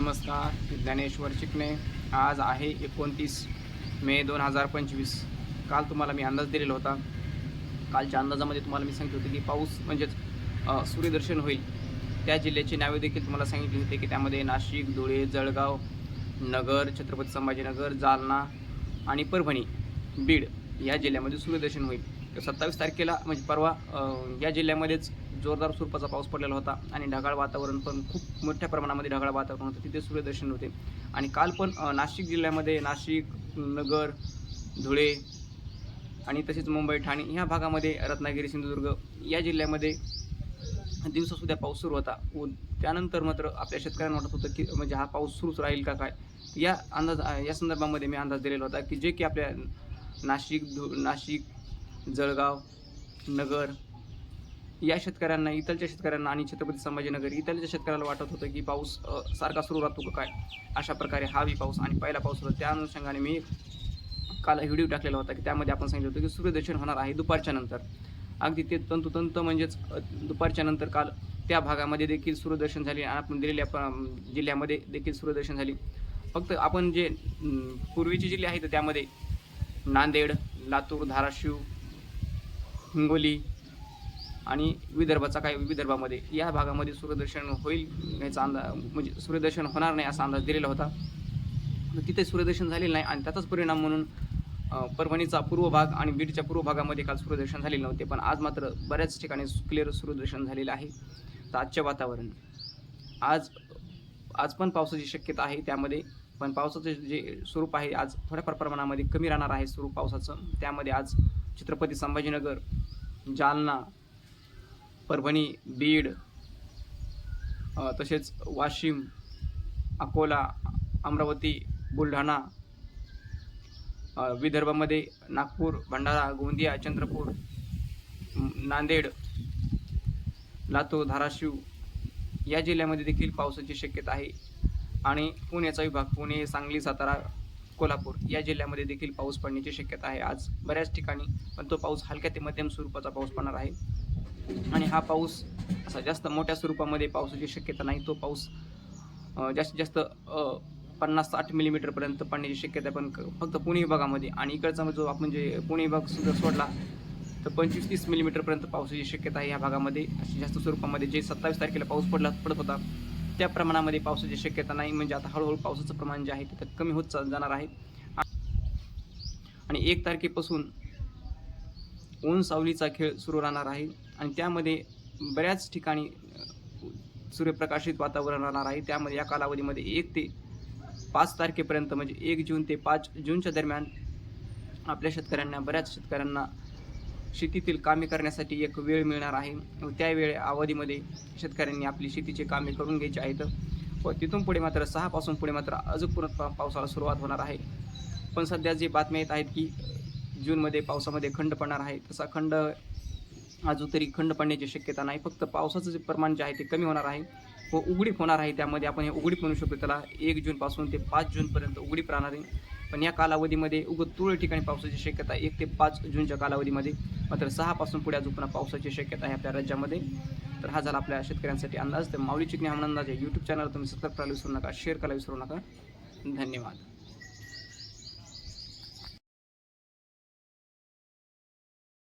नमस्कार मी ज्ञानेश्वर चिकणे आज आहे एकोणतीस मे दोन हजार पंचवीस. काल तुम्हाला मी अंदाज दिलेला होता. कालच्या अंदाजामध्ये तुम्हाला मी सांगितले होते की पाऊस म्हणजेच सूर्यदर्शन होईल. त्या जिल्ह्याची नावे देखील तुम्हाला सांगितली होती की त्यामध्ये नाशिक धुळे जळगाव नगर छत्रपती संभाजीनगर जालना आणि परभणी बीड या जिल्ह्यामध्ये सूर्यदर्शन होईल. तर सत्तावीस तारखेला म्हणजे परवा या जिल्ह्यामध्येच जोरदार स्वरूपाचा पाऊस पडलेला होता आणि ढगाळ वातावरण पण खूप मोठ्या प्रमाणामध्ये ढगाळ वातावरण होतं. तिथे सूर्यदर्शन होते. आणि काल पण नाशिक जिल्ह्यामध्ये नाशिक नगर धुळे आणि तसेच मुंबई ठाणे ह्या भागामध्ये रत्नागिरी सिंधुदुर्ग या जिल्ह्यामध्ये दिवसासुद्धा पाऊस सुरू होता. व त्यानंतर मात्र आपल्या शेतकऱ्यांना वाटत होतं की म्हणजे हा पाऊस सुरूच राहील का काय? या अंदाज या संदर्भामध्ये मी अंदाज दिलेला होता की जे की आपल्या नाशिक धु नाशिक जळगाव नगर या शेतकऱ्यांना इथलच्या शेतकऱ्यांना आणि छत्रपती संभाजीनगर इथलच्या शेतकऱ्याला वाटत होतं की पाऊस सारखा सुरू राहतो का काय? अशा प्रकारे हा बी पाऊस आणि पहिला पाऊस होता. त्या अनुषंगाने मी काल व्हिडिओ टाकलेला होता की त्यामध्ये आपण सांगितलं होतं की सूर्यदर्शन होणार आहे दुपारच्या नंतर. अगदी ते तंतुतंत म्हणजेच दुपारच्या नंतर काल त्या भागामध्ये देखील सूर्यदर्शन झाले आणि आपण दिलेल्या प- जिल्ह्यामध्ये देखील सूर्यदर्शन झाली. फक्त आपण जे पूर्वीचे जिल्हे आहेत त्यामध्ये नांदेड लातूर धाराशिव हिंगोली आणि विदर्भाचा काही विदर्भामध्ये या भागामध्ये सूर्यदर्शन होईल याचा अंदाज म्हणजे सूर्यदर्शन होणार नाही असा अंदाज दिलेला होता. तिथे सूर्यदर्शन झालेलं नाही आणि त्याचाच परिणाम म्हणून परभणीचा पूर्व भाग आणि बीडच्या पूर्व भागामध्ये काल सूर्यदर्शन झालेले नव्हते पण आज मात्र बऱ्याच ठिकाणी क्लिअर सूर्यदर्शन झालेलं आहे. तर आजचे वातावरण आज आज पण पावसाची शक्यता आहे त्यामध्ये पण पावसाचं जे स्वरूप आहे आज थोड्याफार प्रमाणामध्ये कमी राहणार आहे स्वरूप पावसाचं. त्यामध्ये आज छत्रपती संभाजीनगर जालना परभणी बीड तसेच वाशिम अकोला अमरावती बुलढाणा विदर्भामध्ये नागपूर भंडारा गोंदिया चंद्रपूर नांदेड लातूर धाराशिव या जिल्ह्यामध्ये देखील पावसाची शक्यता आहे. आणि पुण्याचा विभाग पुणे सांगली सातारा कोल्हापूर या जिल्ह्यामध्ये देखील पाऊस पडण्याची शक्यता आहे. आज बऱ्याच ठिकाणी पण तो पाऊस हलक्या ते मध्यम स्वरूपाचा पाऊस पडणार आहे. आणि हा पाऊस असा जास्त मोठ्या स्वरूपामध्ये पावसाची शक्यता नाही. तो पाऊस जास्तीत जास्त पन्नास साठ मिलीमीटरपर्यंत पडण्याची शक्यता पण फक्त पुणे विभागामध्ये. आणि इकडचा जो आपण जे पुणे विभाग सुद्धा सोडला तर पंचवीस तीस मिलीमीटरपर्यंत पावसाची शक्यता आहे या भागामध्ये. अशी जास्त स्वरूपामध्ये जे सत्तावीस तारखेला पाऊस पडला पडत होता त्या प्रमाणामध्ये पावसाची शक्यता नाही. म्हणजे आता हळूहळू पावसाचं प्रमाण जे आहे ते कमी होत जाणार आहे. आणि एक तारखेपासून ऊन सावलीचा खेळ सुरू राहणार आहे. आणि त्यामध्ये बऱ्याच ठिकाणी सूर्यप्रकाशित वातावरण राहणार आहे. त्यामध्ये या कालावधीमध्ये एक ते पाच तारखेपर्यंत म्हणजे एक जून ते पाच जूनच्या दरम्यान आपल्या शेतकऱ्यांना बऱ्याच शेतकऱ्यांना शेतीतील कामे करण्यासाठी एक वेळ मिळणार आहे. व त्या वेळ अवधीमध्ये शेतकऱ्यांनी आपली शेतीची कामे करून घ्यायची आहेत. व तिथून पुढे मात्र सहापासून पुढे मात्र अजून पुन्हा पावसाला सुरुवात होणार आहे. पण सध्या जे बातम्या येत आहेत की जूनमध्ये पावसामध्ये खंड पडणार आहे. तसा खंड अजून तरी खंड पडण्याची शक्यता नाही. फक्त पावसाचं जे प्रमाण जे आहे ते कमी होणार आहे व उघडीप होणार आहे. त्यामध्ये आपण हे उघडीप म्हणू शकतो. त्याला एक जूनपासून ते पाच जूनपर्यंत उघडीप राहणार आहे. पण या कालावधीमध्ये उगत तुरळक ठिकाणी पावसाची शक्यता एक ते पाच जूनच्या कालावधीमध्ये मात्र सहापासून पुढे अजून पुन्हा पावसाची शक्यता आहे आपल्या राज्यामध्ये. तर हा झाला आपल्या शेतकऱ्यांसाठी अंदाज. तर माऊली चिकणी हा अंदाज आहे यूट्यूब चॅनल तुम्ही सबस्क्राईब करायला विसरू नका शेअर करायला विसरू नका. धन्यवाद.